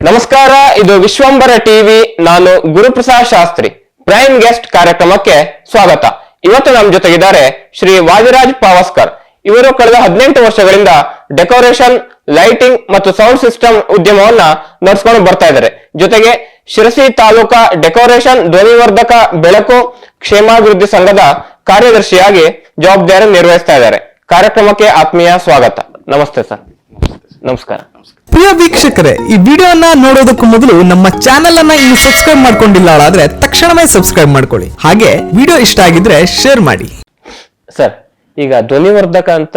ನಮಸ್ಕಾರ, ಇದು ವಿಶ್ವಂಬರ ಟಿವಿ, ನಾನು ಗುರುಪ್ರಸಾದ್ ಶಾಸ್ತ್ರಿ. ಪ್ರೈಮ್ ಗೆಸ್ಟ್ ಕಾರ್ಯಕ್ರಮಕ್ಕೆ ಸ್ವಾಗತ. ಇವತ್ತು ನಮ್ಮ ಜೊತೆಗಿದ್ದಾರೆ ಶ್ರೀ ವಾದಿರಾಜ್ ಪಾವಸ್ಕರ್. ಇವರು ಕಳೆದ ಹದಿನೆಂಟು ವರ್ಷಗಳಿಂದ ಡೆಕೋರೇಷನ್, ಲೈಟಿಂಗ್ ಮತ್ತು ಸೌಂಡ್ ಸಿಸ್ಟಮ್ ಉದ್ಯಮವನ್ನ ನಡೆಸಿಕೊಂಡು ಬರ್ತಾ ಇದ್ದಾರೆ. ಜೊತೆಗೆ ಶಿರಸಿ ತಾಲೂಕಾ ಡೆಕೋರೇಷನ್ ಧ್ವನಿವರ್ಧಕ ಬೆಳಕು ಕ್ಷೇಮಾಭಿವೃದ್ಧಿ ಸಂಘದ ಕಾರ್ಯದರ್ಶಿಯಾಗಿ ಜವಾಬ್ದಾರಿ ನಿರ್ವಹಿಸ್ತಾ ಇದ್ದಾರೆ. ಕಾರ್ಯಕ್ರಮಕ್ಕೆ ಆತ್ಮೀಯ ಸ್ವಾಗತ. ನಮಸ್ತೆ ಸರ್. ನಮಸ್ಕಾರ. ಪ್ರಿಯ ವೀಕ್ಷಕರೇ ಈ ವಿಡಿಯೋನ ನೋಡೋದಕ್ಕೂ ಮೊದಲು ನಮ್ಮ ಚಾನೆಲ್ ಅನ್ನ ಇನ್ನು ಸಬ್ಸ್ಕ್ರೈಬ್ ಮಾಡ್ಕೊಂಡಿಲ್ಲ ಆದ್ರೆ ತಕ್ಷಣವೇ ಸಬ್ಸ್ಕ್ರೈಬ್ ಮಾಡ್ಕೊಳ್ಳಿ. ಹಾಗೆ ವಿಡಿಯೋ ಇಷ್ಟ ಆಗಿದ್ರೆ ಶೇರ್ ಮಾಡಿ. ಸರ್ ಈಗ ಧ್ವನಿವರ್ಧಕ ಅಂತ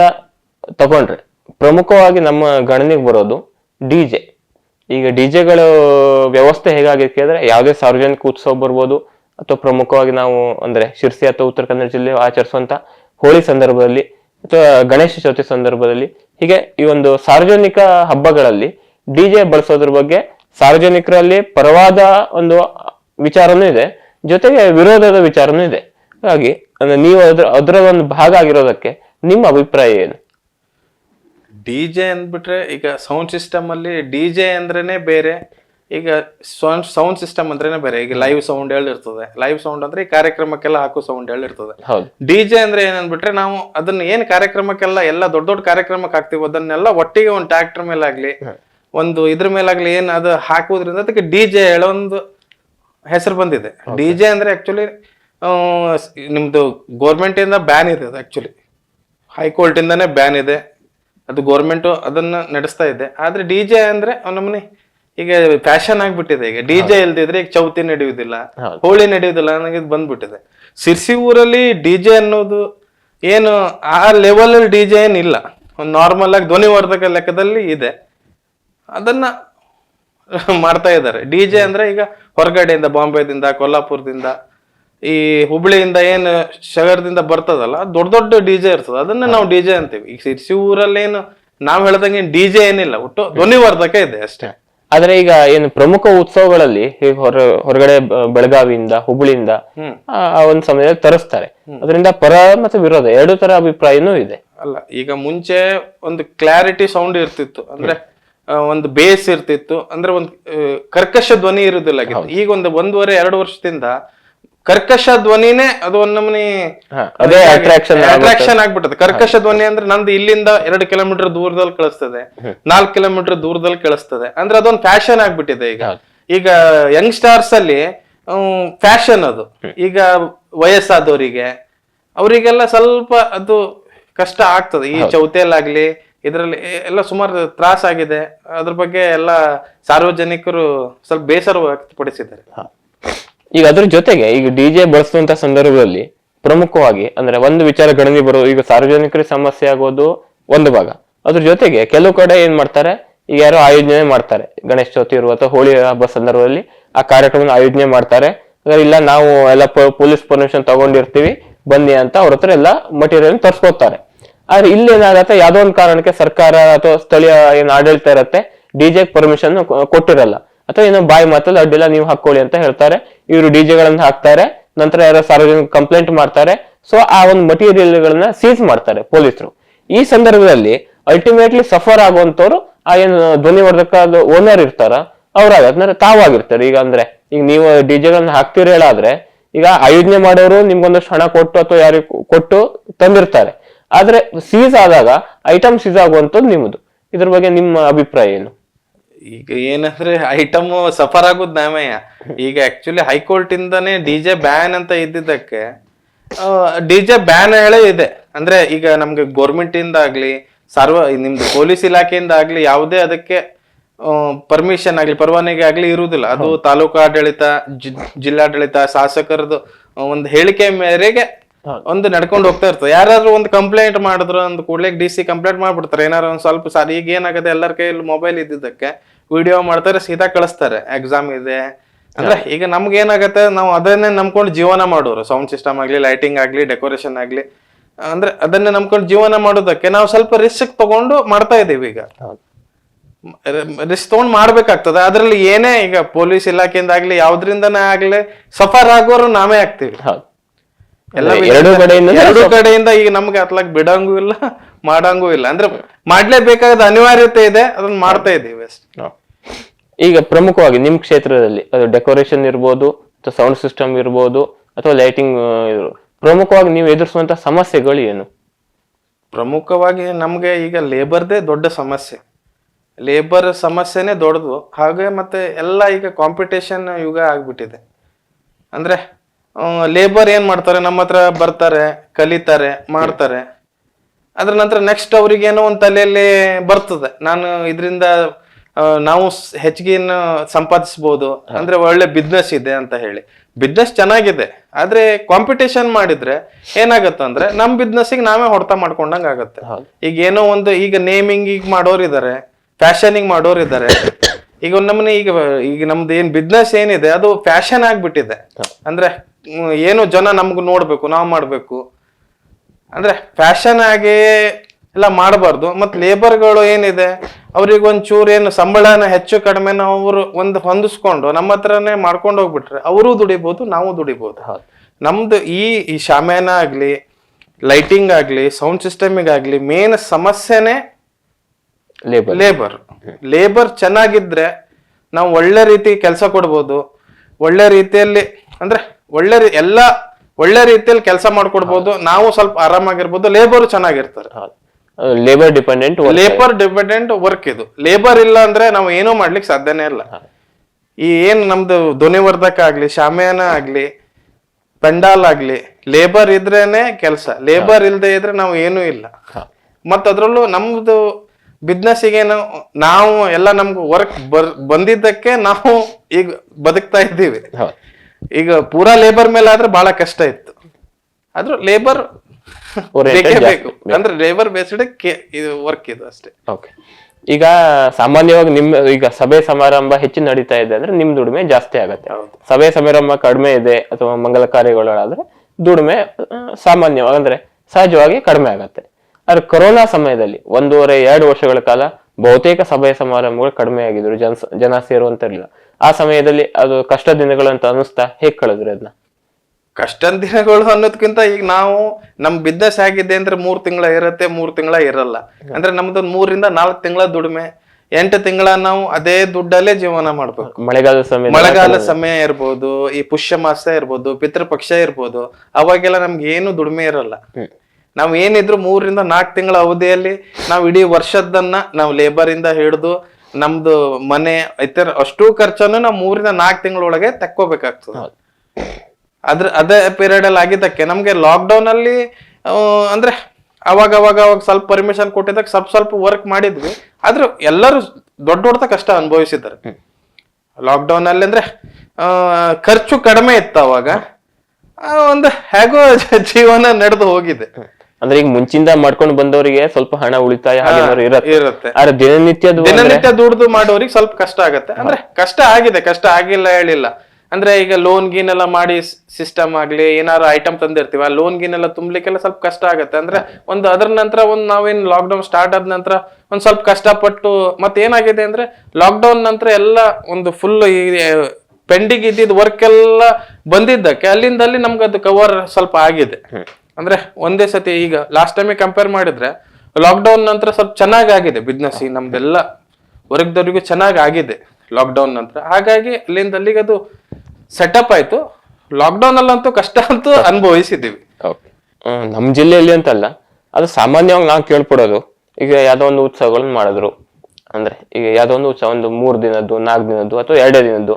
ತಗೊಂಡ್ರೆ ಪ್ರಮುಖವಾಗಿ ನಮ್ಮ ಗಣನೆಗೆ ಬರೋದು ಡಿಜೆ ಈಗ ಡಿಜೆಗಳು ವ್ಯವಸ್ಥೆ ಹೇಗಾಗಿದೆ ಕೇಳಿದ್ರೆ ಯಾವುದೇ ಸಾರ್ವಜನಿಕ ಉತ್ಸವ ಬರ್ಬೋದು ಅಥವಾ ಪ್ರಮುಖವಾಗಿ ನಾವು ಅಂದ್ರೆ ಶಿರ್ಸಿ ಅಥವಾ ಉತ್ತರ ಕನ್ನಡ ಜಿಲ್ಲೆ ಆಚರಿಸುವಂತ ಹೋಳಿ ಸಂದರ್ಭದಲ್ಲಿ ಅಥವಾ ಗಣೇಶ ಚೌತಿ ಸಂದರ್ಭದಲ್ಲಿ ಹೀಗೆ ಈ ಒಂದು ಸಾರ್ವಜನಿಕ ಹಬ್ಬಗಳಲ್ಲಿ ಡಿಜೆ ಬಳಸೋದ್ರ ಬಗ್ಗೆ ಸಾರ್ವಜನಿಕರಲ್ಲಿ ಪರವಾದ ಒಂದು ವಿಚಾರನೂ ಇದೆ, ಜೊತೆಗೆ ವಿರೋಧದ ವಿಚಾರನೂ ಇದೆ. ಹಾಗಾಗಿ, ಅಂದ್ರೆ ನೀವು ಅದ್ರ ಅದರ ಒಂದು ಭಾಗ ಆಗಿರೋದಕ್ಕೆ ನಿಮ್ಮ ಅಭಿಪ್ರಾಯ ಏನು? ಡಿ ಜೆ ಅಂದ್ಬಿಟ್ರೆ ಈಗ ಸೌಂಡ್ ಸಿಸ್ಟಮ್ ಅಲ್ಲಿ ಡಿ ಜೆ ಅಂದ್ರೇನೆ ಬೇರೆ ಈಗ ಸೌಂಡ್ ಸೌಂಡ್ ಸಿಸ್ಟಮ್ ಅಂದ್ರೇನೆ ಬೇರೆ ಈಗ ಲೈವ್ ಸೌಂಡ್ ಹೇಳಿರ್ತದೆ ಲೈವ್ ಸೌಂಡ್ ಅಂದ್ರೆ ಈ ಕಾರ್ಯಕ್ರಮಕ್ಕೆಲ್ಲ ಹಾಕೋ ಸೌಂಡ್ ಹೇಳಿರ್ತದೆ ಡಿ ಜೆ ಅಂದ್ರೆ ಏನಂದ್ಬಿಟ್ರೆ ನಾವು ಅದನ್ನ ಏನ್ ಕಾರ್ಯಕ್ರಮಕ್ಕೆಲ್ಲ ಎಲ್ಲ ದೊಡ್ಡ ದೊಡ್ಡ ಕಾರ್ಯಕ್ರಮಕ್ಕೆ ಹಾಕ್ತಿವಿ ಅದನ್ನೆಲ್ಲ ಒಟ್ಟಿಗೆ ಒಂದು ಟ್ರ್ಯಾಕ್ಟರ್ ಮೇಲಾಗ್ಲಿ ಒಂದು ಇದ್ರ ಮೇಲಾಗ್ಲಿ ಏನ್ ಅದು ಹಾಕೋದ್ರಿಂದ ಅದಕ್ಕೆ ಡಿ ಜೆ ಹೇಳೋ ಒಂದು ಹೆಸರು ಬಂದಿದೆ. ಡಿ ಜೆ ಅಂದ್ರೆ ಆಕ್ಚುಲಿ ನಿಮ್ದು ಗೋರ್ಮೆಂಟ್ ಇಂದ ಬ್ಯಾನ್ ಇದೆ ಅದು ಆಕ್ಚುಲಿ ಹೈಕೋರ್ಟ್ ಇಂದಾನೆ ಬ್ಯಾನ್ ಇದೆ. ಅದು ಗೋರ್ಮೆಂಟ್ ಅದನ್ನ ನಡೆಸ್ತಾ ಇದೆ. ಆದ್ರೆ ಡಿ ಜೆ ಅಂದ್ರೆ ನಮ್ಮನೆ ಈಗ ಫ್ಯಾಷನ್ ಆಗ್ಬಿಟ್ಟಿದೆ. ಈಗ ಡಿ ಜೆ ಇಲ್ದಿದ್ರೆ ಈಗ ಚೌತಿ ನಡೆಯುವುದಿಲ್ಲ. ಹೋಳಿ ನಡೆಯುವುದಿಲ್ಲ ನನಗೆ ಇದು ಬಂದ್ಬಿಟ್ಟಿದೆ. ಸಿರ್ಸಿ ಊರಲ್ಲಿ ಡಿ ಜೆ ಅನ್ನೋದು ಏನು ಆ ಲೆವೆಲ್ ಅಲ್ಲಿ ಡಿ ಜೆ ಏನಿಲ್ಲ. ಒಂದು ನಾರ್ಮಲ್ ಆಗಿ ಧ್ವನಿವರ್ಧಕ ಲೆಕ್ಕದಲ್ಲಿ ಇದೆ. ಅದನ್ನ ಮಾಡ್ತಾ ಇದ್ದಾರೆ. ಡಿ ಜೆ ಅಂದ್ರೆ ಈಗ ಹೊರಗಡೆಯಿಂದ ಬಾಂಬೆದಿಂದ ಕೊಲ್ಲಾಪುರದಿಂದ ಈ ಹುಬ್ಳಿಯಿಂದ ಏನು ಶಗರದಿಂದ ಬರ್ತದಲ್ಲ ದೊಡ್ಡ ದೊಡ್ಡ ಡಿ ಜೆ ಇರ್ತದೆ. ಅದನ್ನ ನಾವು ಡಿ ಜೆ ಅಂತೀವಿ. ಈಗ ಸಿರ್ಸಿ ಊರಲ್ಲಿ ಏನು ನಾವು ಹೇಳ್ದಂಗೆ ಡಿ ಜೆ ಏನಿಲ್ಲ. ಒಟ್ಟು ಧ್ವನಿವರ್ಧಕ ಇದೆ ಅಷ್ಟೇ. ಆದ್ರೆ ಈಗ ಏನು ಪ್ರಮುಖ ಉತ್ಸವಗಳಲ್ಲಿ ಹೊರ ಹೊರಗಡೆ ಬೆಳಗಾವಿಯಿಂದ ಹುಬ್ಬಳ್ಳಿಯಿಂದ ಆ ಒಂದು ಸಮಯದಲ್ಲಿ ತರಿಸ್ತಾರೆ. ಅದರಿಂದ ಪರ ಮತ್ತು ವಿರೋಧ ಎರಡು ತರ ಅಭಿಪ್ರಾಯನೂ ಇದೆ. ಅಲ್ಲ ಈಗ ಮುಂಚೆ ಒಂದು ಕ್ಲಾರಿಟಿ ಸೌಂಡ್ ಇರ್ತಿತ್ತು. ಅಂದ್ರೆ ಒಂದು ಬೇಸ್ ಇರ್ತಿತ್ತು. ಅಂದ್ರೆ ಒಂದು ಕರ್ಕಶ ಧ್ವನಿ ಇರುದಿಲ್ಲ ಆಗಿತ್ತು. ಈಗ ಒಂದು ಒಂದೂವರೆ ಎರಡು ವರ್ಷದಿಂದ ಕರ್ಕಶ ಧ್ವನಿನೇ ಅದು ಒಂದ್ ನಮನಿ ಅದೇ ಅಟ್ರಾಕ್ಷನ್ ಅಟ್ರಾಕ್ಷನ್ ಆಗ್ಬಿಟ್ಟದೆ ಕರ್ಕಶ ಧ್ವನಿ ಅಂದ್ರೆ ನಂದು ಇಲ್ಲಿಂದ ಎರಡು ಕಿಲೋಮೀಟರ್ ದೂರದಲ್ಲಿ ಕಳಿಸ್ತದೆ. ನಾಲ್ಕು ಕಿಲೋಮೀಟರ್ ದೂರದಲ್ಲಿ ಕಳಿಸ್ತದೆ. ಅಂದ್ರೆ ಅದೊಂದು ಫ್ಯಾಷನ್ ಆಗ್ಬಿಟ್ಟಿದೆ ಈಗ. ಈಗ ಯಂಗ್ ಸ್ಟಾರ್ಸ್ ಅಲ್ಲಿ ಫ್ಯಾಷನ್ ಅದು. ಈಗ ವಯಸ್ಸಾದವರಿಗೆ ಅವರಿಗೆಲ್ಲ ಸ್ವಲ್ಪ ಅದು ಕಷ್ಟ ಆಗ್ತದೆ. ಈ ಚೌತಿಯಲ್ಲಾಗ್ಲಿ ಇದರಲ್ಲಿ ಎಲ್ಲ ಸುಮಾರು ತ್ರಾಸ ಆಗಿದೆ. ಅದ್ರ ಬಗ್ಗೆ ಎಲ್ಲ ಸಾರ್ವಜನಿಕರು ಸ್ವಲ್ಪ ಬೇಸರ ವ್ಯಕ್ತಪಡಿಸಿದ್ದಾರೆ. ಈಗ ಅದ್ರ ಜೊತೆಗೆ ಈಗ ಡಿಜೆ ಬಳಸುವಂತ ಸಂದರ್ಭದಲ್ಲಿ ಪ್ರಮುಖವಾಗಿ ಅಂದ್ರೆ ಒಂದು ವಿಚಾರ ಗಣನೆ ಬರೋ ಈಗ ಸಾರ್ವಜನಿಕರಿಗೆ ಸಮಸ್ಯೆ ಆಗೋದು ಒಂದು ಭಾಗ. ಅದ್ರ ಜೊತೆಗೆ ಕೆಲವು ಕಡೆ ಏನ್ ಮಾಡ್ತಾರೆ? ಈಗ ಯಾರೋ ಆಯೋಜನೆ ಮಾಡ್ತಾರೆ. ಗಣೇಶ ಚೌತಿ ಇರುವ ಅಥವಾ ಹೋಳಿ ಹಬ್ಬ ಸಂದರ್ಭದಲ್ಲಿ ಆ ಕಾರ್ಯಕ್ರಮ ಆಯೋಜನೆ ಮಾಡ್ತಾರೆ. ಇಲ್ಲ, ನಾವು ಎಲ್ಲ ಪೊಲೀಸ್ ಪರ್ಮಿಷನ್ ತಗೊಂಡಿರ್ತೀವಿ, ಬನ್ನಿ ಅಂತ ಅವ್ರ ಹತ್ರ ಎಲ್ಲ ಮಟೀರಿಯಲ್ ತರ್ಸ್ಕೊತಾರೆ ಆದ್ರೆ ಇಲ್ಲಿ ಏನಾಗತ್ತೆ? ಯಾವ್ದೋ ಒಂದು ಕಾರಣಕ್ಕೆ ಸರ್ಕಾರ ಅಥವಾ ಸ್ಥಳೀಯ ಏನ್ ಆಡಳಿತ ಇರತ್ತೆ ಡಿಜೆ ಪರ್ಮಿಷನ್ ಕೊಟ್ಟಿರಲ್ಲ. ಅಥವಾ ಏನೋ ಬಾಯಿ ಮಾತಲ್ಲಿ ಅಡ್ಡಿಲ್ಲ, ನೀವು ಹಾಕೊಳ್ಳಿ ಅಂತ ಹೇಳ್ತಾರೆ. ಇವರು ಡಿಜೆಗಳನ್ನ ಹಾಕ್ತಾರೆ. ನಂತರ ಯಾರೋ ಸಾರ್ವಜನಿಕ ಕಂಪ್ಲೇಂಟ್ ಮಾಡ್ತಾರೆ. ಸೊ ಆ ಒಂದು ಮಟೀರಿಯಲ್ ಗಳನ್ನ ಸೀಸ್ ಮಾಡ್ತಾರೆ ಪೊಲೀಸರು. ಈ ಸಂದರ್ಭದಲ್ಲಿ ಅಲ್ಟಿಮೇಟ್ಲಿ ಸಫರ್ ಆಗುವಂತವ್ರು ಆ ಏನು ಧ್ವನಿವರ್ಧಕ ಓನರ್ ಇರ್ತಾರ, ಅವ್ರಾಗ ತಾವಾಗಿರ್ತಾರೆ. ಈಗ ಅಂದ್ರೆ, ಈಗ ನೀವು ಡಿಜೆಗಳನ್ನ ಗಳನ್ನ ಹಾಕ್ತಿರ ಹೇಳಾದ್ರೆ, ಈಗ ಆಯೋಜನೆ ಮಾಡೋರು ನಿಮ್ಗೊಂದಷ್ಟು ಹಣ ಕೊಟ್ಟು ಅಥವಾ ಯಾರಿಗೂ ಕೊಟ್ಟು ತಂದಿರ್ತಾರೆ. ಆದ್ರೆ, ಸೀಸ್ ಆದಾಗ ಐಟಮ್ ಸೀಸ್ ಆಗುವಂತದ್ದು ನಿಮ್ಮದು ಇದ್ರ ಬಗ್ಗೆ ನಿಮ್ಮ ಅಭಿಪ್ರಾಯ ಏನು? ಈಗ ಏನಂದ್ರೆ ಐಟಮ್ ಸಫರ್ ಆಗುದ್ ನಾಮಯ್ಯ ಈಗ ಆಕ್ಚುಲಿ ಹೈಕೋರ್ಟ್ ಇಂದಾನೇ ಡಿಜೆ ಬ್ಯಾನ್ ಅಂತ ಇದ್ದಿದ್ದಕ್ಕೆ ಡಿಜೆ ಬ್ಯಾನ್ ಹೇಳೇ ಇದೆ. ಅಂದ್ರೆ ಈಗ ನಮ್ಗೆ ಗೋರ್ಮೆಂಟ್ ಇಂದ ಆಗ್ಲಿ ಸರ್ವ ನಿಮ್ದು ಪೊಲೀಸ್ ಇಲಾಖೆಯಿಂದ ಆಗ್ಲಿ ಯಾವುದೇ ಅದಕ್ಕೆ ಪರ್ಮಿಷನ್ ಆಗ್ಲಿ ಪರವಾನಗಿ ಆಗ್ಲಿ ಇರುವುದಿಲ್ಲ. ಅದು ತಾಲೂಕು ಆಡಳಿತ ಜಿ- ಜಿಲ್ಲಾಡಳಿತ ಶಾಸಕರದು ಒಂದು ಹೇಳಿಕೆ ಮೇರೆಗೆ ಒಂದು ನಡ್ಕೊಂಡು ಹೋಗ್ತಾ ಇರ್ತದೆ. ಯಾರಾದ್ರೂ ಒಂದು ಕಂಪ್ಲೇಂಟ್ ಮಾಡಿದ್ರು ಅಂದ್ ಕೂಡಲೇ ಡಿ ಸಿ ಕಂಪ್ಲೇಂಟ್ ಮಾಡ್ಬಿಡ್ತಾರೆ. ಏನಾರ ಒಂದ್ ಸ್ವಲ್ಪ ಸಾರಿ ಈಗ ಏನಾಗುತ್ತೆ ಎಲ್ಲರ ಕೈಯಲ್ಲಿ ಮೊಬೈಲ್ ಇದ್ದಿದ್ದಕ್ಕೆ ವಿಡಿಯೋ ಮಾಡ್ತಾರೆ ಸೀದಾ ಕಳಿಸ್ತಾರೆ. ಎಕ್ಸಾಮ್ ಇದೆ. ಅಂದ್ರೆ ಈಗ ನಮ್ಗೆ ಏನಾಗತ್ತೆ ನಾವು ಅದನ್ನೇ ನಂಬ್ಕೊಂಡು ಜೀವನ ಮಾಡೋರು. ಸೌಂಡ್ ಸಿಸ್ಟಮ್ ಆಗ್ಲಿ ಲೈಟಿಂಗ್ ಆಗ್ಲಿ ಡೆಕೋರೇಷನ್ ಆಗ್ಲಿ. ಅಂದ್ರೆ ಅದನ್ನೇ ನಂಬ್ಕೊಂಡು ಜೀವನ ಮಾಡೋದಕ್ಕೆ ನಾವು ಸ್ವಲ್ಪ ರಿಸ್ಕ್ ತಗೊಂಡು ಮಾಡ್ತಾ ಇದೀವಿ ಈಗ. ರಿಸ್ಕ್ ತಗೊಂಡ್ ಮಾಡ್ಬೇಕಾಗ್ತದೆ. ಅದ್ರಲ್ಲಿ ಏನೇ ಈಗ ಪೊಲೀಸ್ ಇಲಾಖೆಯಿಂದ ಆಗ್ಲಿ ಯಾವ್ದ್ರಿಂದನೇ ಆಗ್ಲಿ ಸಫರ್ ಆಗೋರು ನಾವೇ ಆಗ್ತೀವಿ. ಎರಡು ಕಡೆಯಿಂದ ಎರಡು ಕಡೆಯಿಂದ ಈಗ ನಮ್ಗೆ ಅತ್ಲಾಕ್ ಬಿಡಂಗೂ ಇಲ್ಲ ಮಾಡಂಗೂ ಇಲ್ಲ. ಅಂದ್ರೆ ಮಾಡ್ಲೇಬೇಕಾದ ಅನಿವಾರ್ಯತೆ ಇದೆ ಅದನ್ನ ಮಾಡ್ತಾ ಇದೀವಿ ಅಷ್ಟೇ. ಈಗ ಪ್ರಮುಖವಾಗಿ ನಿಮ್ ಕ್ಷೇತ್ರದಲ್ಲಿ ಅದು ಡೆಕೋರೇಷನ್ ಇರ್ಬೋದು ಅಥವಾ ಸೌಂಡ್ ಸಿಸ್ಟಮ್ ಇರ್ಬೋದು ಅಥವಾ ಲೈಟಿಂಗ್ ಪ್ರಮುಖವಾಗಿ ನೀವು ಎದುರಿಸುವಂತ ಸಮಸ್ಯೆಗಳು ಏನು? ಪ್ರಮುಖವಾಗಿ ನಮಗೆ ಈಗ ಲೇಬರ್ದೇ ದೊಡ್ಡ ಸಮಸ್ಯೆ. ಲೇಬರ್ ಸಮಸ್ಯೆನೇ ದೊಡ್ಡದು. ಹಾಗೆ ಮತ್ತೆ ಎಲ್ಲ ಈಗ ಕಾಂಪಿಟೇಷನ್ ಯುಗ ಆಗ್ಬಿಟ್ಟಿದೆ. ಅಂದ್ರೆ ಲೇಬರ್ ಏನ್ ಮಾಡ್ತಾರೆ? ನಮ್ಮ ಹತ್ರ ಬರ್ತಾರೆ ಕಲಿತಾರೆ ಮಾಡ್ತಾರೆ. ಅದ್ರ ನಂತರ ನೆಕ್ಸ್ಟ್ ಅವ್ರಿಗೆ ಏನೋ ಒಂದು ತಲೆಯಲ್ಲಿ ಬರ್ತದೆ. ನಾನು ಇದರಿಂದ ನಾವು ಹೆಚ್ಚಿಗೆ ಇನ್ನು ಸಂಪಾದಿಸ್ಬೋದು. ಅಂದ್ರೆ ಒಳ್ಳೆ ಬಿಸ್ನೆಸ್ ಇದೆ ಅಂತ ಹೇಳಿ. ಬಿಸ್ನೆಸ್ ಚೆನ್ನಾಗಿದೆ. ಆದ್ರೆ ಕಾಂಪಿಟೇಷನ್ ಮಾಡಿದ್ರೆ ಏನಾಗತ್ತೆ ಅಂದ್ರೆ ನಮ್ ಬಿಸ್ನೆಸ್ಸಿಗೆ ನಾವೇ ಹೊಡೆತ ಮಾಡ್ಕೊಂಡಂಗ ಆಗತ್ತೆ. ಈಗ ಏನೋ ಒಂದು ಈಗ ನೇಮಿಂಗ್ ಈಗ ಮಾಡೋರ್ ಇದಾರೆ ಫ್ಯಾಷನಿಂಗ್ ಮಾಡೋರ್ ಇದಾರೆ ಈಗ ಒಂದ್ ನಮ್ನೆ ಈಗ ಈಗ ನಮ್ದು ಏನ್ ಬಿಸ್ನೆಸ್ ಏನಿದೆ ಅದು ಫ್ಯಾಷನ್ ಆಗ್ಬಿಟ್ಟಿದೆ. ಅಂದ್ರೆ ಏನು ಜನ ನಮ್ಗೆ ನೋಡ್ಬೇಕು ನಾವು ಮಾಡ್ಬೇಕು. ಅಂದ್ರೆ ಫ್ಯಾಷನ್ ಆಗಿ ಎಲ್ಲ ಮಾಡಬಾರ್ದು. ಮತ್ ಲೇಬರ್ಗಳು ಏನಿದೆ ಅವ್ರಿಗೆ ಒಂಚೂರು ಚೂರು ಏನು ಸಂಬಳನ ಹೆಚ್ಚು ಕಡಿಮೆ ಅವರು ಒಂದು ಹೊಂದಿಸ್ಕೊಂಡು ನಮ್ಮ ಹತ್ರನೇ ಮಾಡ್ಕೊಂಡು ಹೋಗ್ಬಿಟ್ರೆ ಅವರು ದುಡಿಬಹುದು ನಾವು ದುಡಿಬಹುದು ಹೌದು. ನಮ್ದು ಈ ಈ ಶಾಮ್ಯಾನ ಆಗ್ಲಿ ಲೈಟಿಂಗ್ ಆಗ್ಲಿ ಸೌಂಡ್ ಸಿಸ್ಟಮಿಗಾಗ್ಲಿ ಮೇನ್ ಸಮಸ್ಯೆನೇ ಲೇಬರ್ ಲೇಬರ್ ಲೇಬರ್ ಚೆನ್ನಾಗಿದ್ರೆ ನಾವು ಒಳ್ಳೆ ರೀತಿ ಕೆಲಸ ಕೊಡ್ಬೋದು. ಒಳ್ಳೆ ರೀತಿಯಲ್ಲಿ ಅಂದ್ರೆ ಒಳ್ಳೆ ಎಲ್ಲ ಒಳ್ಳೆ ರೀತಿಯಲ್ಲಿ ಕೆಲಸ ಮಾಡ್ಕೊಡ್ಬೋದು. ನಾವು ಸ್ವಲ್ಪ ಆರಾಮಾಗಿರ್ಬೋದು. ಲೇಬರ್ ಚೆನ್ನಾಗಿರ್ತಾರೆ. Labour dependent labour dependent work ಇದು. ಲೇಬರ್ ಇಲ್ಲ ಅಂದ್ರೆ ನಾವು ಏನೂ ಮಾಡ್ಲಿಕ್ಕೆ ಸಾಧ್ಯನೇ ಇಲ್ಲ. ಈ ಏನ್ ನಮ್ದು ಧ್ವನಿವರ್ಧಕ ಆಗ್ಲಿ ಶಾಮಿಯಾನ ಆಗ್ಲಿ ಪೆಂಡಾಲ್ ಆಗ್ಲಿ ಲೇಬರ್ ಇದ್ರೇನೆ ಕೆಲಸ. ಲೇಬರ್ ಇಲ್ಲದೆ ಇದ್ರೆ ನಾವು ಏನೂ ಇಲ್ಲ. ಮತ್ತದ್ರಲ್ಲೂ ನಮ್ದು ಬಿಸ್ನೆಸ್ ಏನು ನಾವು ಎಲ್ಲ ನಮ್ಗೆ ವರ್ಕ್ ಬರ್ ಬಂದಿದ್ದಕ್ಕೆ ನಾವು ಈಗ ಬದುಕ್ತಾ ಇದ್ದೀವಿ. ಈಗ ಪೂರಾ ಲೇಬರ್ ಮೇಲೆ ಆದ್ರೆ ಬಹಳ ಕಷ್ಟ ಇತ್ತು. ಆದ್ರೂ ಲೇಬರ್ ಬೇಕು ಅಂದ್ರೆ ಲೇಬರ್ ಬೇಸ್ಡ್ ಇದು ವರ್ಕ್ ಇದು ಅಷ್ಟೇ. ಓಕೆ ಈಗ ಸಾಮಾನ್ಯವಾಗಿ ನಿಮ್ಮ ಈಗ ಸಭೆ ಸಮಾರಂಭ ಹೆಚ್ಚು ನಡೀತಾ ಇದೆ ಅಂದ್ರೆ ನಿಮ್ ದುಡಿಮೆ ಜಾಸ್ತಿ ಆಗತ್ತೆ. ಸಭೆ ಸಮಾರಂಭ ಕಡಿಮೆ ಇದೆ ಅಥವಾ ಮಂಗಲ ಕಾರ್ಯಗಳಾದ್ರೆ ದುಡಿಮೆ ಸಾಮಾನ್ಯವಾಗಿ ಅಂದ್ರೆ ಸಹಜವಾಗಿ ಕಡಿಮೆ ಆಗತ್ತೆ. ಆದ್ರೆ ಕೊರೋನಾ ಸಮಯದಲ್ಲಿ ಒಂದೂವರೆ ಎರಡು ವರ್ಷಗಳ ಕಾಲ ಬಹುತೇಕ ಸಭೆ ಸಮಾರಂಭಗಳು ಕಡಿಮೆ ಆಗಿದ್ರು ಜನ ಜನ ಸೇರುವಂತಿರ್ಲಿಲ್ಲ. ಆ ಸಮಯದಲ್ಲಿ ಅದು ಕಷ್ಟ ದಿನಗಳು ಅಂತ ಅನಿಸ್ತಾ ಹೇಗ್ ಕಳೆದ್ರಿ ಅದನ್ನ ಕಷ್ಟ ದಿನಗಳು ಅನ್ನೋದ್ಕಿಂತ ಈಗ ನಾವು ನಮ್ ಬಿಸ್ನೆಸ್ ಆಗಿದೆ ಅಂದ್ರೆ ಮೂರ್ ತಿಂಗಳ ಇರತ್ತೆ ಮೂರ್ ತಿಂಗಳ ಇರಲ್ಲ. ಅಂದ್ರೆ ನಮ್ದು ಮೂರಿಂದ ನಾಲ್ಕು ತಿಂಗಳ ದುಡಿಮೆ. ಎಂಟು ತಿಂಗಳ ನಾವು ಅದೇ ದುಡ್ಡಲ್ಲೇ ಜೀವನ ಮಾಡ್ಬೇಕು. ಮಳೆಗಾಲದ ಸಮಯ ಮಳೆಗಾಲದ ಸಮಯ ಇರ್ಬೋದು ಈ ಪುಷ್ಯ ಮಾಸ ಇರ್ಬೋದು ಪಿತೃಪಕ್ಷ ಇರ್ಬೋದು ಅವಾಗೆಲ್ಲ ನಮ್ಗೆ ಏನು ದುಡಿಮೆ ಇರಲ್ಲ. ನಾವ್ ಏನಿದ್ರು ಮೂರರಿಂದ ನಾಲ್ಕು ತಿಂಗಳ ಅವಧಿಯಲ್ಲಿ ನಾವು ಇಡೀ ವರ್ಷದ್ದನ್ನ ನಾವು ಲೇಬರ್ ಇಂದ ಹಿಡಿದು ನಮ್ದು ಮನೆ ಇತರ ಅಷ್ಟು ಖರ್ಚನ್ನು ನಾವು ಮೂರಿಂದ ನಾಲ್ಕು ತಿಂಗಳೊಳಗೆ ತಕ್ಕೋಬೇಕಾಗ್ತದೆ. ಅದ್ರ ಅದೇ ಪೀರಿಯಡ್ ಅಲ್ಲಿ ಆಗಿದ್ದಕ್ಕೆ ನಮ್ಗೆ ಲಾಕ್ಡೌನ್ ಅಲ್ಲಿ ಅಂದ್ರೆ ಅವಾಗ ಅವಾಗ ಅವಾಗ ಸ್ವಲ್ಪ ಪರ್ಮಿಷನ್ ಕೊಟ್ಟಿದ್ದಕ್ಕೆ ಸ್ವಲ್ಪ ಸ್ವಲ್ಪ ವರ್ಕ್ ಮಾಡಿದ್ವಿ. ಆದ್ರೆ ಎಲ್ಲರೂ ದೊಡ್ಡ ದೊಡ್ಡ ಕಷ್ಟ ಅನುಭವಿಸಿದ್ದಾರೆ. ಲಾಕ್ಡೌನ್ ಅಲ್ಲಿ ಅಂದ್ರೆ ಖರ್ಚು ಕಡಿಮೆ ಇತ್ತು ಅವಾಗ. ಒಂದು ಹೇಗೋ ಜೀವನ ನಡೆದು ಹೋಗಿದೆ. ಅಂದ್ರೆ ಈಗ ಮುಂಚಿಂದ ಮಾಡ್ಕೊಂಡು ಬಂದವರಿಗೆ ಸ್ವಲ್ಪ ಹಣ ಉಳಿತಾಯ ಇರತ್ತೆ. ಆದ್ರೆ ದಿನನಿತ್ಯದ ದಿನನಿತ್ಯ ದುಡ್ದು ಮಾಡೋರಿಗೆ ಸ್ವಲ್ಪ ಕಷ್ಟ ಆಗತ್ತೆ. ಅಂದ್ರೆ ಕಷ್ಟ ಆಗಿದೆ ಕಷ್ಟ ಆಗಿಲ್ಲ ಹೇಳಿಲ್ಲ. ಅಂದ್ರೆ ಈಗ ಲೋನ್ ಗೀನ್ ಎಲ್ಲ ಮಾಡಿ ಸಿಸ್ಟಮ್ ಆಗ್ಲಿ ಏನಾರು ಐಟಮ್ ತಂದಿರ್ತೀವಿ ಆ ಲೋನ್ ಗೀನ್ ಎಲ್ಲ ತುಂಬಲಿಕ್ಕೆಲ್ಲ ಸ್ವಲ್ಪ ಕಷ್ಟ ಆಗತ್ತೆ. ಅಂದ್ರೆ ಒಂದು ಅದ್ರ ನಂತರ ಒಂದು ನಾವೇನ್ ಲಾಕ್ಡೌನ್ ಸ್ಟಾರ್ಟ್ ಆದ ನಂತರ ಒಂದ್ ಸ್ವಲ್ಪ ಕಷ್ಟಪಟ್ಟು ಮತ್ತೆ ಏನಾಗಿದೆ ಅಂದ್ರೆ ಲಾಕ್ಡೌನ್ ನಂತರ ಎಲ್ಲ ಒಂದು ಫುಲ್ ಪೆಂಡಿಂಗ್ ಇದ್ದಿದ್ ವರ್ಕ್ ಎಲ್ಲ ಬಂದಿದ್ದಕ್ಕೆ ಅಲ್ಲಿಂದ ಅಲ್ಲಿ ನಮ್ಗೆ ಅದು ಕವರ್ ಸ್ವಲ್ಪ ಆಗಿದೆ. ಅಂದ್ರೆ ಒಂದೇ ಸತಿ ಈಗ ಲಾಸ್ಟ್ ಟೈಮ್ ಕಂಪೇರ್ ಮಾಡಿದ್ರೆ ಲಾಕ್ಡೌನ್ ನಂತರ ಸ್ವಲ್ಪ ಚೆನ್ನಾಗಿ ಆಗಿದೆ ಬಿಸ್ನೆಸ್ ನಮ್ದೆಲ್ಲ ವರ್ಗದವ್ರಿಗೂ ಚೆನ್ನಾಗಿ ಆಗಿದೆ ಲಾಕ್ಡೌನ್ ನಂತರ. ಹಾಗಾಗಿ ಅಲ್ಲಿಂದ ಅಲ್ಲಿಗೆ ಅದು ಸೆಟಪ್ ಆಯ್ತು. ಲಾಕ್ಡೌನ್ ಅಲ್ಲಂತೂ ಕಷ್ಟ ಅಂತೂ ಅನುಭವಿಸಿದ್ದೀವಿ. ನಮ್ಮ ಜಿಲ್ಲೆಯಲ್ಲಿ ಅಂತಲ್ಲ ಅದು ಸಾಮಾನ್ಯವಾಗಿ ನಾವು ಕೇಳ್ಪಡೋದು ಈಗ ಯಾವ್ದೋ ಒಂದು ಉತ್ಸವಗಳನ್ನ ಮಾಡಿದ್ರು. ಅಂದ್ರೆ ಈಗ ಯಾವ್ದೋ ಒಂದು ಉತ್ಸವ ಒಂದು ಮೂರು ದಿನದ್ದು ನಾಲ್ಕು ದಿನದ್ದು ಅಥವಾ ಎರಡೇ ದಿನದ್ದು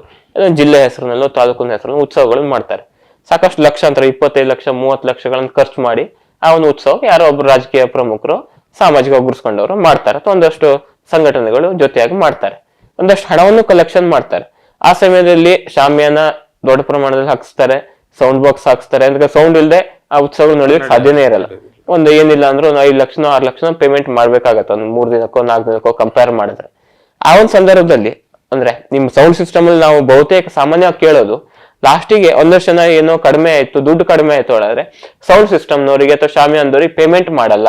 ಜಿಲ್ಲೆ ಹೆಸರಿನಲ್ಲೋ ತಾಲೂಕಿನ ಹೆಸರಲ್ಲೋ ಉತ್ಸವಗಳನ್ನ ಮಾಡ್ತಾರೆ. ಸಾಕಷ್ಟು ಲಕ್ಷಾಂತರ ಇಪ್ಪತ್ತೈದು ಲಕ್ಷ ಮೂವತ್ತು ಲಕ್ಷಗಳನ್ನ ಖರ್ಚು ಮಾಡಿ ಆ ಒಂದು ಉತ್ಸವ ಯಾರೋ ಒಬ್ರು ರಾಜಕೀಯ ಪ್ರಮುಖರು ಸಾಮಾಜಿಕ ಗುರುಸ್ಕೊಂಡವರು ಮಾಡ್ತಾರೆ. ಅಥವಾ ಒಂದಷ್ಟು ಸಂಘಟನೆಗಳು ಜೊತೆಯಾಗಿ ಮಾಡ್ತಾರೆ. ಒಂದಷ್ಟು ಹಣವನ್ನು ಕಲೆಕ್ಷನ್ ಮಾಡ್ತಾರೆ. ಆ ಸಮಯದಲ್ಲಿ ಶಾಮಿಯಾನ ದೊಡ್ಡ ಪ್ರಮಾಣದಲ್ಲಿ ಹಾಕಿಸ್ತಾರೆ ಸೌಂಡ್ ಬಾಕ್ಸ್ ಹಾಕ್ಸ್ತಾರೆ. ಅಂದ್ರೆ ಸೌಂಡ್ ಇಲ್ಲದೆ ಆ ಉತ್ಸವ ನಡೆಯೋಕೆ ಸಾಧ್ಯನೇ ಇರಲ್ಲ. ಒಂದು ಏನಿಲ್ಲ ಅಂದ್ರೆ ಒಂದು ಐದು ಲಕ್ಷನೋ ಆರು ಲಕ್ಷನೋ ಪೇಮೆಂಟ್ ಮಾಡ್ಬೇಕಾಗತ್ತೆ. ಒಂದು ಮೂರು ದಿನಕ್ಕೋ ನಾಲ್ಕು ದಿನಕ್ಕೋ ಕಂಪೇರ್ ಮಾಡಿದ್ರೆ. ಆ ಒಂದು ಸಂದರ್ಭದಲ್ಲಿ ಅಂದ್ರೆ ನಿಮ್ ಸೌಂಡ್ ಸಿಸ್ಟಮ್ ಅಲ್ಲಿ ನಾವು ಬಹುತೇಕ ಸಾಮಾನ್ಯವಾಗಿ ಕೇಳೋದು ಲಾಸ್ಟಿಗೆ ಒಂದಷ್ಟು ಜನ ಏನೋ ಕಡಿಮೆ ಆಯ್ತು ದುಡ್ಡು ಕಡಿಮೆ ಆಯ್ತು ಹೇಳಿದ್ರೆ ಸೌಂಡ್ ಸಿಸ್ಟಮ್ನವರಿಗೆ ಅಥವಾ ಶಾಮಿಯಾನದವ್ರಿಗೆ ಪೇಮೆಂಟ್ ಮಾಡಲ್ಲ.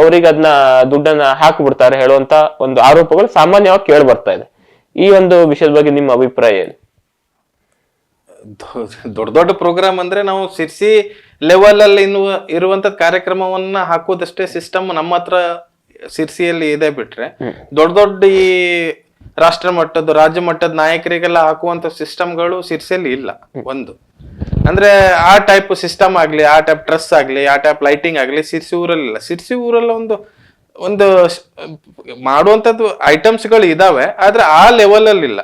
ಅವ್ರಿಗೆ ಅದನ್ನ ದುಡ್ಡನ್ನ ಹಾಕ್ಬಿಡ್ತಾರೆ ಹೇಳುವಂತ ಒಂದು ಆರೋಪಗಳು ಸಾಮಾನ್ಯವಾಗಿ ಕೇಳಿ ಬರ್ತಾ ಇದೆ. ಈ ಒಂದು ವಿಷಯದ ಬಗ್ಗೆ ನಿಮ್ಮ ಅಭಿಪ್ರಾಯ ಏನು? ದೊಡ್ಡ ದೊಡ್ಡ ಪ್ರೋಗ್ರಾಮ್ ಅಂದ್ರೆ ನಾವು ಸಿರ್ಸಿ ಲೆವೆಲ್ ಅಲ್ಲಿ ಇನ್ನು ಇರುವಂತ ಕಾರ್ಯಕ್ರಮವನ್ನ ಹಾಕೋದಷ್ಟೇ ಸಿಸ್ಟಮ್ ನಮ್ಮ ಹತ್ರ ಸಿರ್ಸಿಯಲ್ಲಿ ಇದೆ ಬಿಟ್ರೆ. ದೊಡ್ಡ ದೊಡ್ಡ ಈ ರಾಷ್ಟ್ರ ಮಟ್ಟದ ರಾಜ್ಯ ಮಟ್ಟದ ನಾಯಕರಿಗೆಲ್ಲ ಹಾಕುವಂತ ಸಿಸ್ಟಮ್ಗಳು ಸಿರ್ಸಿಯಲ್ಲಿ ಇಲ್ಲ ಒಂದು. ಅಂದ್ರೆ ಆ ಟೈಪ್ ಸಿಸ್ಟಮ್ ಆಗ್ಲಿ ಆ ಟೈಪ್ ಡ್ರೆಸ್ ಆಗ್ಲಿ ಆ ಟೈಪ್ ಲೈಟಿಂಗ್ ಆಗ್ಲಿ ಸಿರ್ಸಿ ಊರಲ್ಲಿ ಇಲ್ಲ. ಸಿರ್ಸಿ ಊರಲ್ಲಿ ಒಂದು ಒಂದು ಮಾಡುವಂಥದ್ದು ಐಟಮ್ಸ್ಗಳು ಇದಾವೆ ಆದ್ರೆ ಆ ಲೆವೆಲ್ ಅಲ್ಲಿ ಇಲ್ಲ.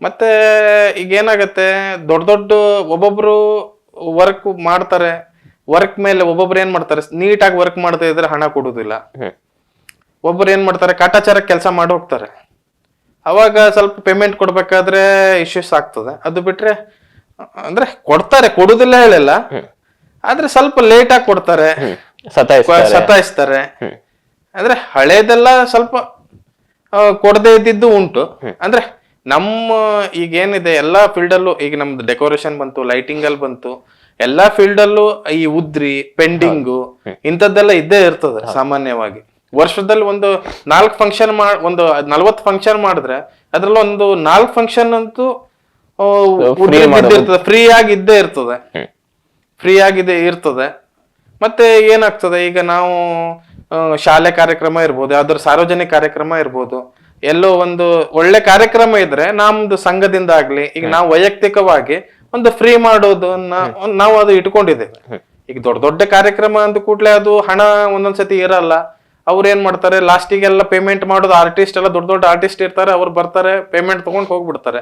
ಮತ್ತೆ ಈಗ ಏನಾಗತ್ತೆ ದೊಡ್ಡ ದೊಡ್ಡ ಒಬ್ಬೊಬ್ರು ವರ್ಕ್ ಮಾಡ್ತಾರೆ ವರ್ಕ್ ಮೇಲೆ ಒಬ್ಬೊಬ್ರು ಏನ್ ಮಾಡ್ತಾರೆ ನೀಟಾಗಿ ವರ್ಕ್ ಮಾಡ್ತಾ ಇದ್ರೆ ಹಣ ಕೊಡುದಿಲ್ಲ. ಒಬ್ಬರು ಏನ್ ಮಾಡ್ತಾರೆ ಕಾಟಾಚಾರ ಕೆಲಸ ಮಾಡಿ ಹೋಗ್ತಾರೆ. ಅವಾಗ ಸ್ವಲ್ಪ ಪೇಮೆಂಟ್ ಕೊಡ್ಬೇಕಾದ್ರೆ ಇಶ್ಯೂಸ್ ಆಗ್ತದೆ. ಅದು ಬಿಟ್ರೆ ಅಂದ್ರೆ ಕೊಡ್ತಾರೆ ಕೊಡುದಿಲ್ಲ ಹೇಳಿಲ್ಲ. ಆದ್ರೆ ಸ್ವಲ್ಪ ಲೇಟ್ ಆಗಿ ಕೊಡ್ತಾರೆ. ಸತಾಯಿಸ್ತಾರೆ. ಅಂದ್ರೆ ಹಳೇದೆಲ್ಲ ಸ್ವಲ್ಪ ಕೊಡದೆ ಕೊಡದೇ ಇದ್ದಿದ್ದು ಉಂಟು. ಅಂದ್ರೆ ನಮ್ಮ ಈಗ ಏನಿದೆ ಎಲ್ಲಾ ಫೀಲ್ಡ್ ಅಲ್ಲೂ ಈಗ ನಮ್ದು ಡೆಕೋರೇಷನ್ ಬಂತು ಲೈಟಿಂಗ್ ಅಲ್ಲಿ ಬಂತು ಎಲ್ಲಾ ಫೀಲ್ಡ್ ಅಲ್ಲೂ ಈ ಉದ್ರಿ ಪೆಂಡಿಂಗು ಇಂಥದ್ದೆಲ್ಲ ಇದ್ದೇ ಇರ್ತದೆ ಸಾಮಾನ್ಯವಾಗಿ. ವರ್ಷದಲ್ಲಿ ಒಂದು ನಾಲ್ಕು ಫಂಕ್ಷನ್ ಮಾ ಒಂದು ನಲ್ವತ್ತು ಫಂಕ್ಷನ್ ಮಾಡಿದ್ರೆ ಅದ್ರಲ್ಲಿ ಒಂದು ನಾಲ್ಕು ಫಂಕ್ಷನ್ ಅಂತೂ ಫ್ರೀ ಆಗಿ ಇದ್ದೇ ಇರ್ತದೆ. ಫ್ರೀ ಆಗಿದೆ ಇರ್ತದೆ. ಮತ್ತೆ ಏನಾಗ್ತದೆ? ಈಗ ನಾವು ಶಾಲೆ ಕಾರ್ಯಕ್ರಮ ಇರ್ಬೋದು ಯಾವ್ದಾದ್ರು ಸಾರ್ವಜನಿಕ ಕಾರ್ಯಕ್ರಮ ಇರ್ಬೋದು ಎಲ್ಲೋ ಒಂದು ಒಳ್ಳೆ ಕಾರ್ಯಕ್ರಮ ಇದ್ರೆ ನಮ್ದು ಸಂಘದಿಂದ ಆಗ್ಲಿ ಈಗ ನಾವು ವೈಯಕ್ತಿಕವಾಗಿ ಒಂದು ಫ್ರೀ ಮಾಡೋದನ್ನ ನಾವು ಅದು ಇಟ್ಕೊಂಡಿದ್ದೇವೆ. ಈಗ ದೊಡ್ಡ ದೊಡ್ಡ ಕಾರ್ಯಕ್ರಮ ಅಂದ ಕೂಡಲೇ ಅದು ಹಣ ಒಂದೊಂದ್ಸತಿ ಇರಲ್ಲ. ಅವ್ರು ಏನ್ ಮಾಡ್ತಾರೆ ಲಾಸ್ಟಿಗೆಲ್ಲ ಪೇಮೆಂಟ್ ಮಾಡೋದು ಆರ್ಟಿಸ್ಟ್ ಎಲ್ಲ ದೊಡ್ಡ ದೊಡ್ಡ ಆರ್ಟಿಸ್ಟ್ ಇರ್ತಾರೆ ಅವ್ರು ಬರ್ತಾರೆ ಪೇಮೆಂಟ್ ತಗೊಂಡು ಹೋಗ್ಬಿಡ್ತಾರೆ.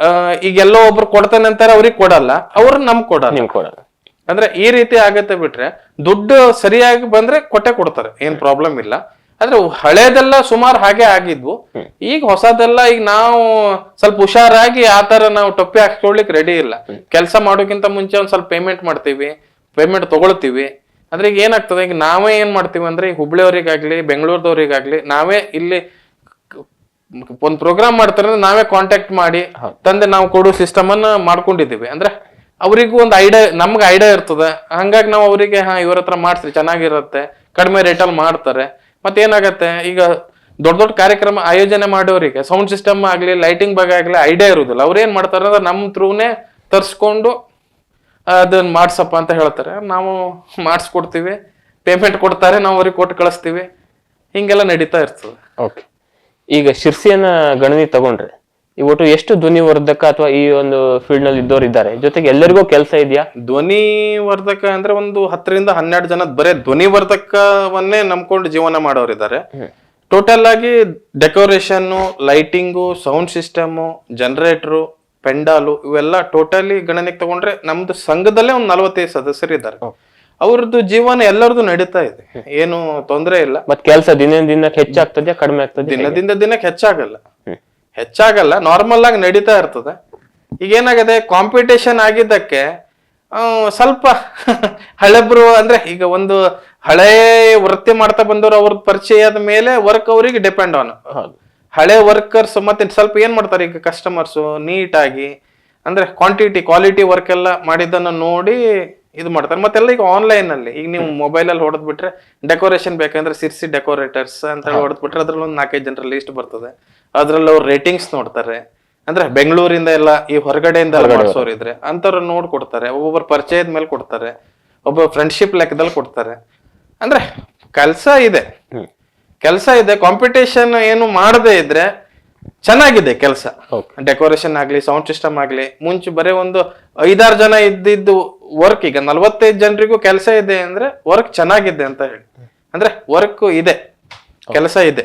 ಆ, ಈಗ ಎಲ್ಲೋ ಒಬ್ರು ಕೊಡ್ತಾನೆ ಅಂತಾರೆ ಅವ್ರಿಗೆ ಕೊಡಲ್ಲ. ಅವ್ರು ನಮ್ಗೆ ಕೊಡಲ್ಲ. ಕೊಡಲ್ಲ. ಅಂದ್ರೆ ಈ ರೀತಿ ಆಗತ್ತೆ ಬಿಟ್ರೆ ದುಡ್ಡು ಸರಿಯಾಗಿ ಬಂದ್ರೆ ಕೊಟ್ಟೆ ಕೊಡ್ತಾರೆ ಏನ್ ಪ್ರಾಬ್ಲಮ್ ಇಲ್ಲ. ಆದ್ರೆ ಹಳೇದೆಲ್ಲ ಸುಮಾರು ಹಾಗೆ ಆಗಿದ್ವು. ಈಗ ಹೊಸದೆಲ್ಲ ಈಗ ನಾವು ಸ್ವಲ್ಪ ಹುಷಾರಾಗಿ ಆತರ ತರ ನಾವು ಟೊಪ್ಪಿ ಹಾಕ್ಸ್ಕೊಳ್ಲಿಕ್ಕೆ ರೆಡಿ ಇಲ್ಲ. ಕೆಲಸ ಮಾಡೋಕ್ಕಿಂತ ಮುಂಚೆ ಒಂದ್ ಸ್ವಲ್ಪ ಪೇಮೆಂಟ್ ಮಾಡ್ತೀವಿ ಪೇಮೆಂಟ್ ತಗೊಳ್ತೀವಿ. ಅಂದ್ರೆ ಈಗ ಏನಾಗ್ತದೆ ಈಗ ನಾವೇ ಏನ್ ಮಾಡ್ತೀವಿ ಅಂದ್ರೆ ಹುಬ್ಳಿಯವರಿಗಾಗ್ಲಿ ಬೆಂಗಳೂರದವ್ರಿಗಾಗ್ಲಿ ನಾವೇ ಇಲ್ಲಿ ಒಂದು ಪ್ರೋಗ್ರಾಮ್ ಮಾಡ್ತಾರೆ ಅಂದ್ರೆ ನಾವೇ ಕಾಂಟ್ಯಾಕ್ಟ್ ಮಾಡಿ ತಂದೆ ನಾವು ಕೊಡೋ ಸಿಸ್ಟಮ್ ಅನ್ನ ಮಾಡ್ಕೊಂಡಿದ್ದೀವಿ. ಅಂದ್ರೆ ಅವರಿಗೂ ಒಂದು ಐಡಿಯಾ ನಮ್ಗೆ ಐಡಿಯಾ ಇರ್ತದೆ. ಹಂಗಾಗಿ ನಾವು ಅವರಿಗೆ ಹಾ ಇವ್ರ ಹತ್ರ ಮಾಡಿಸ್ರಿ ಚೆನ್ನಾಗಿರುತ್ತೆ. ಕಡಿಮೆ ರೇಟಲ್ಲಿ ಮಾಡ್ತಾರೆ. ಮತ್ತೆ ಏನಾಗತ್ತೆ ಈಗ ದೊಡ್ಡ ದೊಡ್ಡ ಕಾರ್ಯಕ್ರಮ ಆಯೋಜನೆ ಮಾಡೋರಿಗೆ ಸೌಂಡ್ ಸಿಸ್ಟಮ್ ಆಗಲಿ ಲೈಟಿಂಗ್ ಬಗ್ಗೆ ಆಗಲಿ ಐಡಿಯಾ ಇರೋದಿಲ್ಲ. ಅವ್ರು ಏನು ಮಾಡ್ತಾರೆ ಅಂದ್ರೆ ನಮ್ಮ ಥ್ರೂನೇ ತರ್ಸ್ಕೊಂಡು ಅದನ್ನ ಮಾಡ್ಸಪ್ಪ ಅಂತ ಹೇಳ್ತಾರೆ. ನಾವು ಮಾಡಿಸ್ಕೊಡ್ತೀವಿ. ಪೇಮೆಂಟ್ ಕೊಡ್ತಾರೆ ನಾವು ಅವ್ರಿಗೆ ಕೊಟ್ಟು ಕಳಿಸ್ತೀವಿ. ಹಿಂಗೆಲ್ಲ ನಡೀತಾ ಇರ್ತದೆ. ಓಕೆ ಈಗ ಶಿರ್ಸಿಯನ್ನ ಗಣನಿ ತಗೊಂಡ್ರೆ ಈ ಒಟ್ಟು ಎಷ್ಟು ಧ್ವನಿವರ್ಧಕ ಅಥವಾ ಈ ಒಂದು ಫೀಲ್ಡ್ನಲ್ಲಿ ಇದ್ದವ್ರು ಇದ್ದಾರೆ? ಜೊತೆಗೆ ಎಲ್ಲರಿಗೂ ಕೆಲಸ ಇದೆಯಾ? ಧ್ವನಿ ವರ್ಧಕ ಅಂದ್ರೆ ಒಂದು ಹತ್ತರಿಂದ ಹನ್ನೆರಡು ಜನ ಬರೇ ಧ್ವನಿ ವರ್ಧಕವನ್ನೇ ನಂಬ್ಕೊಂಡು ಜೀವನ ಮಾಡೋರಿದ್ದಾರೆ ಟೋಟಲ್ ಆಗಿ decoration lighting sound system generator pandal ಇವೆಲ್ಲ ಟೋಟಲಿ ಗಣನೆಗೆ ತಗೊಂಡ್ರೆ ನಮ್ದು ಸಂಘದಲ್ಲೇ ಒಂದು ನಲವತ್ತೈದು ಸದಸ್ಯರು ಇದ್ದಾರೆ. ಅವ್ರದ್ದು ಜೀವನ ಎಲ್ಲರದು ನಡೀತಾ ಇದೆ. ಏನು ತೊಂದರೆ ಇಲ್ಲ. ಮತ್ ಕೆಲಸ ದಿನ ದಿನಕ್ಕೆ ಹೆಚ್ಚಾಗ್ತದೆ ಕಡಿಮೆ ಆಗ್ತದೆ ದಿನದಿಂದ ದಿನಕ್ಕೆ ಹೆಚ್ಚಾಗಲ್ಲ. ಹೆಚ್ಚಾಗಲ್ಲ ನಾರ್ಮಲ್ ಆಗಿ ನಡೀತಾ ಇರ್ತದೆ. ಈಗ ಏನಾಗದೆ ಕಾಂಪಿಟೇಷನ್ ಆಗಿದ್ದಕ್ಕೆ ಸ್ವಲ್ಪ ಹಳೆಬ್ರು ಅಂದ್ರೆ ಈಗ ಒಂದು ಹಳೆ ವೃತ್ತಿ ಮಾಡ್ತಾ ಬಂದವರು ಅವ್ರ ಪರಿಚಯದ ಮೇಲೆ ವರ್ಕ್ ಅವರಿಗೆ ಡಿಪೆಂಡ್ ಆನ್ ಹೌದು. ಹಳೆ ವರ್ಕರ್ಸ್ ಮತ್ತೆ ಸ್ವಲ್ಪ ಏನ್ ಮಾಡ್ತಾರೆ ಈಗ ಕಸ್ಟಮರ್ಸ್ ನೀಟಾಗಿ ಅಂದ್ರೆ ಕ್ವಾಂಟಿಟಿ ಕ್ವಾಲಿಟಿ ವರ್ಕ್ ಎಲ್ಲ ಮಾಡಿದ್ದನ್ನ ನೋಡಿ ಇದು ಮಾಡ್ತಾರೆ. ಮತ್ತೆಲ್ಲ ಈಗ ಆನ್ಲೈನ್ ಅಲ್ಲಿ. ಈಗ ನೀವು ಮೊಬೈಲ್ ಅಲ್ಲಿ ಹೊಡೆದ್ ಬಿಟ್ರೆ ಡೆಕೋರೇಷನ್ ಬೇಕಂದ್ರೆ ಸಿರ್ಸಿ ಡೆಕೋರೇಟರ್ಸ್ ಅಂತ ಹೊಡೆದ್ ಬಿಟ್ರೆ ಅದ್ರಲ್ಲಿ ಒಂದು ನಾಲ್ಕೈದು ಜನರ ಲಿಸ್ಟ್ ಬರ್ತದೆ. ಅದರಲ್ಲಿ ಅವ್ರು ರೇಟಿಂಗ್ಸ್ ನೋಡ್ತಾರೆ. ಅಂದ್ರೆ ಬೆಂಗಳೂರಿಂದ ಎಲ್ಲ ಈ ಹೊರಗಡೆಯಿಂದ ಮಾಡ್ಸೋರು ಇದ್ರೆ ಅಂತವ್ರು ನೋಡ್ ಕೊಡ್ತಾರೆ. ಒಬ್ಬೊಬ್ಬರ ಪರಿಚಯದ ಮೇಲೆ ಕೊಡ್ತಾರೆ. ಒಬ್ಬ ಫ್ರೆಂಡ್ಶಿಪ್ ಲೆಕ್ಕದಲ್ಲಿ ಕೊಡ್ತಾರೆ. ಅಂದ್ರೆ ಕೆಲಸ ಇದೆ. ಕೆಲಸ ಇದೆ ಕಾಂಪಿಟೇಷನ್ ಏನು ಮಾಡದೇ ಇದ್ರೆ ಚೆನ್ನಾಗಿದೆ ಕೆಲಸ. ಡೆಕೋರೇಷನ್ ಆಗ್ಲಿ ಸೌಂಡ್ ಸಿಸ್ಟಮ್ ಆಗ್ಲಿ ಮುಂಚೆ ಬರೀ ಒಂದು ಐದಾರು ಜನ ಇದ್ದಿದ್ದು ವರ್ಕ್ ಈಗ ನಲ್ವತ್ತೈದು ಜನರಿಗೂ ಕೆಲಸ ಇದೆ ಅಂದ್ರೆ ವರ್ಕ್ ಚೆನ್ನಾಗಿದೆ ಅಂತ ಹೇಳಿ. ಅಂದ್ರೆ ವರ್ಕ್ ಇದೆ ಕೆಲಸ ಇದೆ.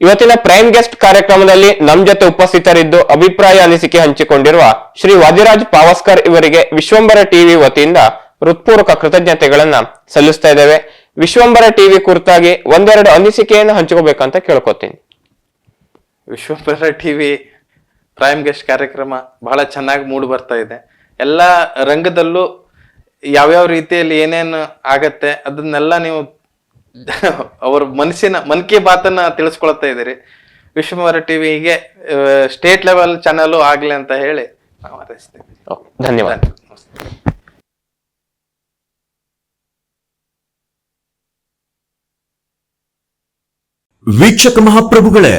ಇವತ್ತಿನ ಪ್ರೈಮ್ ಗೆಸ್ಟ್ ಕಾರ್ಯಕ್ರಮದಲ್ಲಿ ನಮ್ ಜೊತೆ ಉಪಸ್ಥಿತರಿದ್ದು ಅಭಿಪ್ರಾಯ ಅನಿಸಿಕೆ ಹಂಚಿಕೊಂಡಿರುವ ಶ್ರೀ ವಾದಿರಾಜ್ ಪಾವಸ್ಕರ್ ಇವರಿಗೆ ವಿಶ್ವಂಬರ ಟಿವಿ ವತಿಯಿಂದ ಹೃತ್ಪೂರ್ವಕ ಕೃತಜ್ಞತೆಗಳನ್ನ ಸಲ್ಲಿಸ್ತಾ ಇದ್ದೇವೆ. ವಿಶ್ವಂಬರ ಟಿವಿ ಕುರಿತಾಗಿ ಒಂದೆರಡು ಅನಿಸಿಕೆಯನ್ನು ಹಂಚ್ಕೋಬೇಕಂತ ಕೇಳ್ಕೊತೀನಿ. ವಿಶ್ವಂಬರ ಟಿವಿ ಪ್ರೈಮ್ ಗೆಸ್ಟ್ ಕಾರ್ಯಕ್ರಮ ಬಹಳ ಚೆನ್ನಾಗಿ ಮೂಡ್ ಬರ್ತಾ ಇದೆ. ಎಲ್ಲ ರಂಗದಲ್ಲೂ ಯಾವ್ಯಾವ ರೀತಿಯಲ್ಲಿ ಏನೇನು ಆಗತ್ತೆ ಅದನ್ನೆಲ್ಲ ನೀವು ಅವ್ರ ಮನಸ್ಸಿನ ಮನ್ ಕಿ ಬಾತನ್ನ ತಿಳಿಸ್ಕೊಳ್ತಾ ಇದ್ದೀರಿ. ವಿಶ್ವಂಬರ ಟಿವಿಗೆ ಸ್ಟೇಟ್ ಲೆವೆಲ್ ಚಾನಲ್ ಆಗ್ಲಿ ಅಂತ ಹೇಳಿ ಧನ್ಯವಾದ. ವೀಕ್ಷಕ ಮಹಾಪ್ರಭುಗಳೇ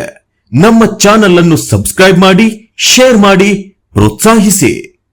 ನಮ್ಮ ಚಾನೆಲ್ ಅನ್ನು ಸಬ್ಸ್ಕ್ರೈಬ್ ಮಾಡಿ ಶೇರ್ ಮಾಡಿ ಪ್ರೋತ್ಸಾಹಿಸಿ.